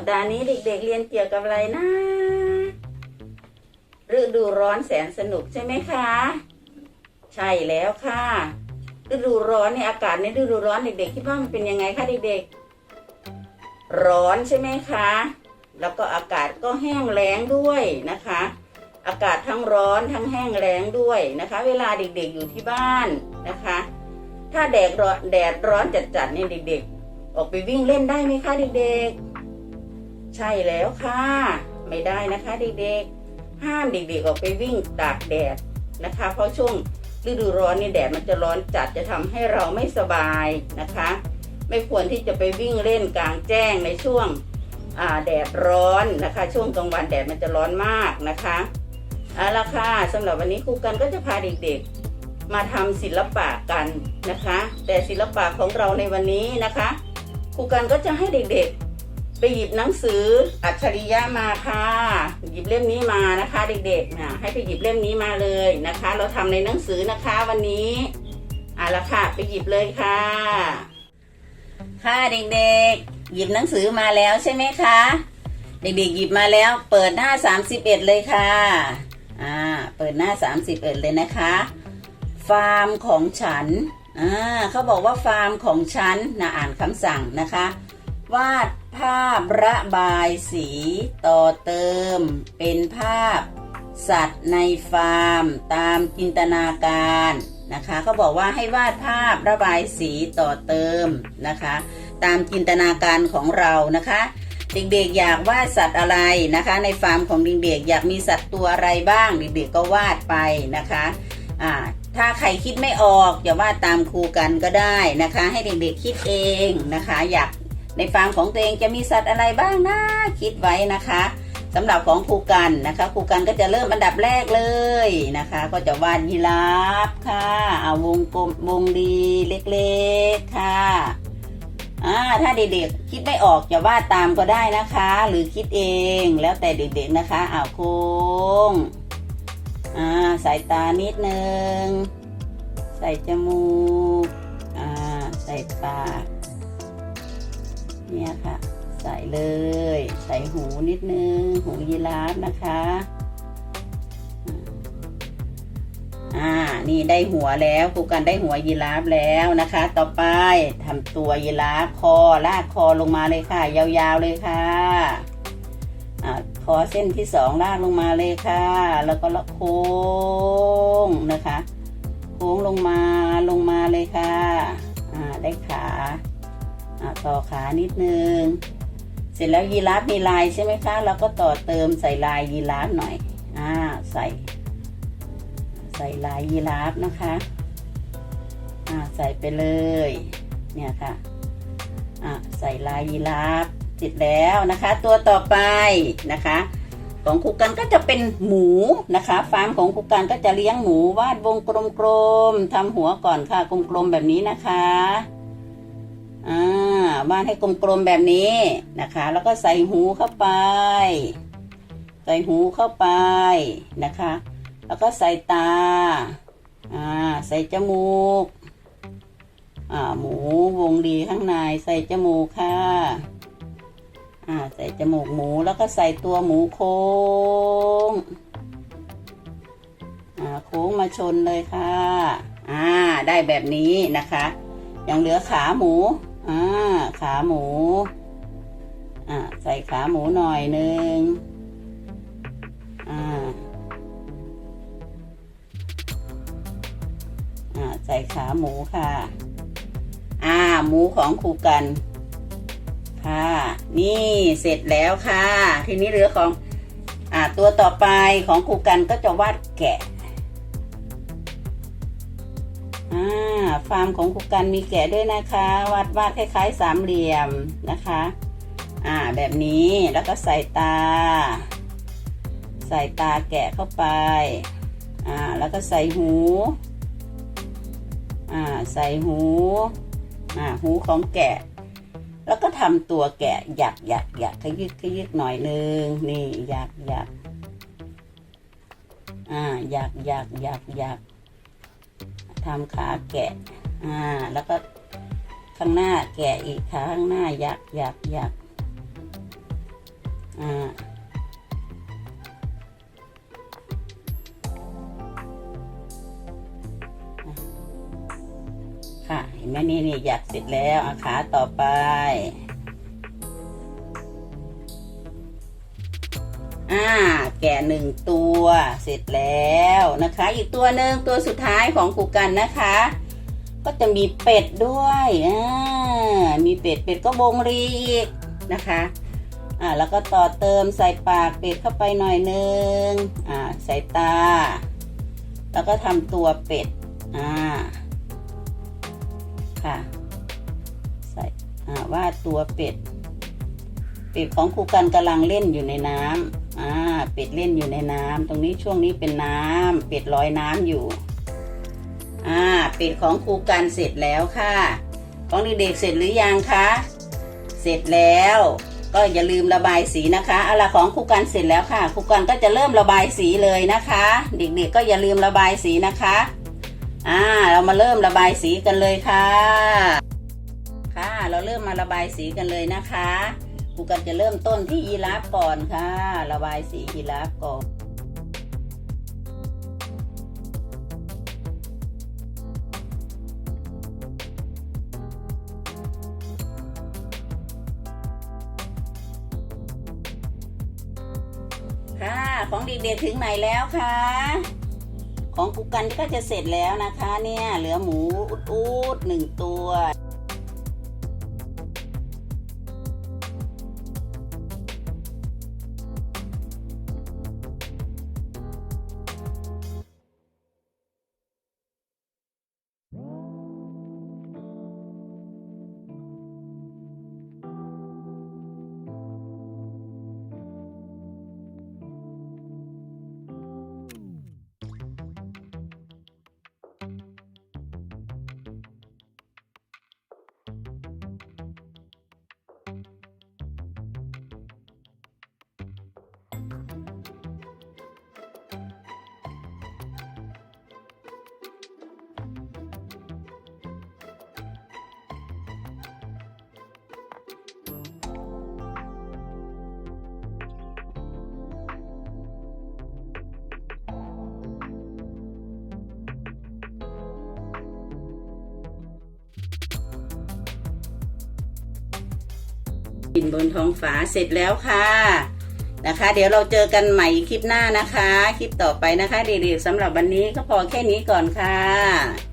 ปดาห์นี้เด็กๆเรียนเกี่ยวกับอะไรนะฤดูร้อนแสนสนุกใช่ไหมคะ ใช่แล้วค่ะฤดูร้อนในอากาศในฤดูร้อนเด็กๆคิดว่ามันเป็นยังไงคะเด็กๆ ร้อนใช่ไหมคะ แล้วก็อากาศก็แห้งแล้งด้วยนะคะ อากาศทั้งร้อนทั้งแห้งแล้งด้วยนะคะ เวลาเด็กๆอยู่ที่บ้านนะคะ ถ้าแดดร้อนแดดร้อนจัดๆเนี่ยเด็กๆ ออกไปวิ่งเล่นได้ไหมคะเด็กๆ ใช่แล้วค่ะ ไม่ได้นะคะเด็กๆ ห้ามเด็กๆออกไปวิ่งตากแดดนะคะ เพราะช่วงฤดูร้อนนี่แดดมันจะร้อนจัดจะทำให้เราไม่สบายนะคะ ไม่ควรที่จะไปวิ่งเล่นกลางแจ้งในช่วงแดดร้อนนะคะ ช่วงกลางวันแดดมันจะร้อนมากนะคะเอาละค่ะสำหรับวันนี้ครูกันก็จะพาเด็กๆ มาทำศิลปะกันนะคะ แต่ศิลปะของเราในวันนี้นะคะครูกันก็จะให้เด็กๆ ไปหยิบหนังสืออัจฉริยะมาค่ะ หยิบเล่มนี้มานะคะ เด็กๆนะให้ไปหยิบเล่มนี้มาเลยนะคะ เราทำในหนังสือนะคะวันนี้เอาละค่ะ ไปหยิบเลยค่ะ ค่ะเด็กๆ หยิบหนังสือมาแล้วใช่ไหมคะ เด็กๆหยิบมาแล้วเปิดหน้า 31 เลยค่ะอ่าเปิดหน้า 31 เลยนะคะ ฟาร์มของฉันอ่าเขาบอกว่าฟาร์มของฉันนะอ่านคำสั่งนะคะวาด ภาพระบายสีต่อเติม เป็นภาพสัตว์ในฟาร์ม ตามจินตนาการนะคะเขาบอกว่าให้วาดภาพระบายสีต่อเติมนะคะ ตามจินตนาการของเรานะคะ เด็กๆอยากวาดสัตว์อะไรนะคะ ในฟาร์มของเด็กๆอยากมีสัตว์ตัวอะไรบ้าง เด็กๆก็วาดไปนะคะอ่าถ้าใครคิดไม่ออกอย่าวาดตามครูกันก็ได้นะคะ ให้เด็กๆคิดเองนะคะ อยาก ในฟาร์มของตัวเองจะมีสัตว์อะไรบ้างนะคิดไว้นะคะสำหรับของครูกันนะคะครูกันก็จะเริ่มอันดับแรกเลยนะคะ ก็จะวาดยีราฟค่ะเอาวงกลมวงรีเล็กๆค่ะอ่าถ้าเด็กๆคิดไม่ออกจะวาดตามก็ได้นะคะ หรือคิดเองแล้วแต่เด็กๆนะคะอ้าวโค้งอ่าสายตานิดนึง ใส่จมูกอ่าใส่ปาก เนี่ยค่ะ ใส่เลย ใส่หูนิดนึง หูยีราฟนะคะ อ่า นี่ได้หัวแล้วครูกันได้หัวยีราฟแล้วนะคะ ต่อไปทำตัวยีราฟคอลากคอลงมาเลยค่ะ ยาวๆเลยค่ะอ่าคอเส้นที่สองลากลงมาเลยค่ะ แล้วก็ละโค้งนะคะ โค้งลงมาลงมาเลยค่ะ อ่า ได้ขา ต่อขานิดนึง เสร็จแล้วยีราฟมีลายใช่ไหมคะ เราก็ต่อเติมใส่ลายยีราฟหน่อย อ่า ใส่ ใส่ลายยีราฟนะคะ อ่า ใส่ไปเลย เนี่ยค่ะ อ่าใส่ลายยีราฟเสร็จแล้วนะคะ ตัวต่อไปนะคะ ของครูกันก็จะเป็นหมูนะคะ ฟาร์มของครูกันก็จะเลี้ยงหมูวาดวงกลมๆทำหัวก่อนค่ะ กลมๆแบบนี้นะคะ อ่าวาดให้กลมๆแบบนี้นะคะ แล้วก็ใส่หูเข้าไป ใส่หูเข้าไปนะคะ แล้วก็ใส่ตาอ่าใส่จมูกอ่าหมูวงดีข้างในใส่จมูกค่ะอ่าใส่จมูกหมูแล้วก็ใส่ตัวหมูโค้งอ่าโค้งมาชนเลยค่ะอ่าได้แบบนี้นะคะ ยังเหลือขาหมู อ่าขาหมู อ่าใส่ขาหมูหน่อยหนึ่งอ่าอ่าใส่ขาหมูค่ะ อ่า หมูของครูกันค่ะนี่เสร็จแล้วค่ะ ทีนี้เหลือของ อ่าตัวต่อไปของครูกันก็จะวาดแกะ อ่าฟาร์มของครูกันมีแกะด้วยนะคะ วาดวาดคล้ายๆสามเหลี่ยมนะคะ อ่าแบบนี้แล้วก็ใส่ตา ใส่ตาแกะเข้าไป อ่าแล้วก็ใส่หู อ่าใส่หู อ่าหูของแกะ แล้วก็ทำตัวแกะหยักหยักหยักขยึกขยึกหน่อยนึงนี่หยักหยักอ่าหยักหยักหยักหยัก ทำขาแกะ อ่า แล้วก็ข้างหน้าแกะอีกขาข้างหน้ายักยักยักอ่าค่ะเห็นไหมนี่นี่อยากเสร็จแล้วอาขาต่อไป อ่า แกะหนึ่งตัว เสร็จแล้วนะคะ อีกตัวหนึ่งตัวสุดท้ายของครูกันนะคะ ก็จะมีเป็ดด้วยอ่ามีเป็ดเป็ดก็บงรีอีกนะคะอ่าแล้วก็ต่อเติมใส่ปากเป็ดเข้าไปหน่อยนึงอ่าใส่ตา แล้วก็ทำตัวเป็ดอ่าค่ะ ใส่อ่าวาดตัวเป็ดเป็ดของครูกันกำลังเล่นอยู่ในน้ำ อ่าเป็ดเล่นอยู่ในน้ำตรงนี้ช่วงนี้เป็นน้ำเป็ดลอยน้ำอยู่ อ่า เป็ดของครูกันเสร็จแล้วค่ะ ของเด็กๆเสร็จหรือยังคะ เสร็จแล้ว ก็อย่าลืมระบายสีนะคะเอาละของครูกันเสร็จแล้วค่ะครูกันก็จะเริ่มระบายสีเลยนะคะ เด็กๆก็อย่าลืมระบายสีนะคะ อ่า เรามาเริ่มระบายสีกันเลยค่ะ ค่ะ เราเริ่มมาระบายสีกันเลยนะคะ ครูกันจะเริ่มต้นที่ยีราฟก่อนค่ะ ระบายสียีราฟก่อนค่ะ ของเด็กๆถึงไหนแล้วคะของกุกกันก็จะเสร็จแล้วนะคะเนี่ย เหลือหมูอุดๆหนึ่งตัว บินบนท้องฟ้าเสร็จแล้วค่ะนะคะ เดี๋ยวเราเจอกันใหม่คลิปหน้านะคะ คลิปต่อไปนะคะเด็กๆสำหรับวันนี้ก็พอแค่นี้ก่อนค่ะ